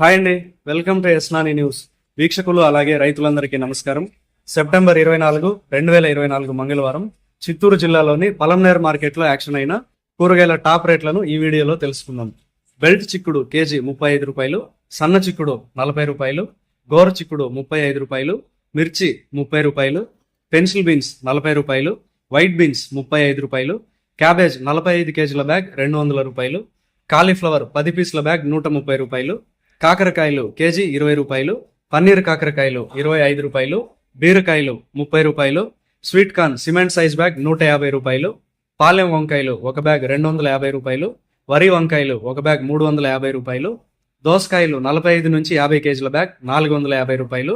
Hi అండి. Welcome to ఎస్నాని news. వీక్షకులు అలాగే రైతులందరికీ నమస్కారం. సెప్టెంబర్ ఇరవై నాలుగు రెండు వేల ఇరవై నాలుగు మంగళవారం చిత్తూరు జిల్లాలోని పలంనేర్ మార్కెట్లో యాక్షన్ అయిన కూరగాయల టాప్ రేట్లను ఈ వీడియోలో తెలుసుకుందాం. బెల్ట్ చిక్కుడు కేజీ ముప్పై ఐదు రూపాయలు సన్న చిక్కుడు నలభై రూపాయలు గోర చిక్కుడు ముప్పై ఐదు రూపాయలు మిర్చి ముప్పై రూపాయలు పెన్సిల్ బీన్స్ నలభై రూపాయలు వైట్ బీన్స్ ముప్పై ఐదు రూపాయలు క్యాబేజ్ నలభై ఐదు కేజీల బ్యాగ్ రెండు వందల రూపాయలు కాలీఫ్లవర్ పది పీసుల బ్యాగ్ నూట ముప్పై రూపాయలు కాకరకాయలు కేజీ ఇరవై రూపాయలు పన్నీర్ కాకరకాయలు ఇరవై ఐదు రూపాయలు బీరకాయలు ముప్పై రూపాయలు sweet corn cement size bag నూట యాభై రూపాయలు పాలెం వంకాయలు ఒక బ్యాగ్ రెండు వందల యాభై రూపాయలు వరి వంకాయలు ఒక బ్యాగ్ మూడు వందల యాభై రూపాయలు దోసకాయలు నలభై ఐదు నుంచి యాభై కేజీల బ్యాగ్ నాలుగు వందల యాభై రూపాయలు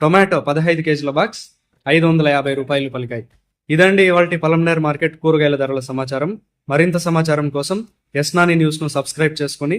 టొమాటో పదహైదు కేజీల బాక్స్ ఐదు వందల యాభై రూపాయలు పలికాయి. ఇదండి ఇవాళ పలంనేర్ మార్కెట్ కూరగాయల ధరల సమాచారం. మరింత సమాచారం కోసం ఎస్నాని న్యూస్ను సబ్స్క్రైబ్ చేసుకుని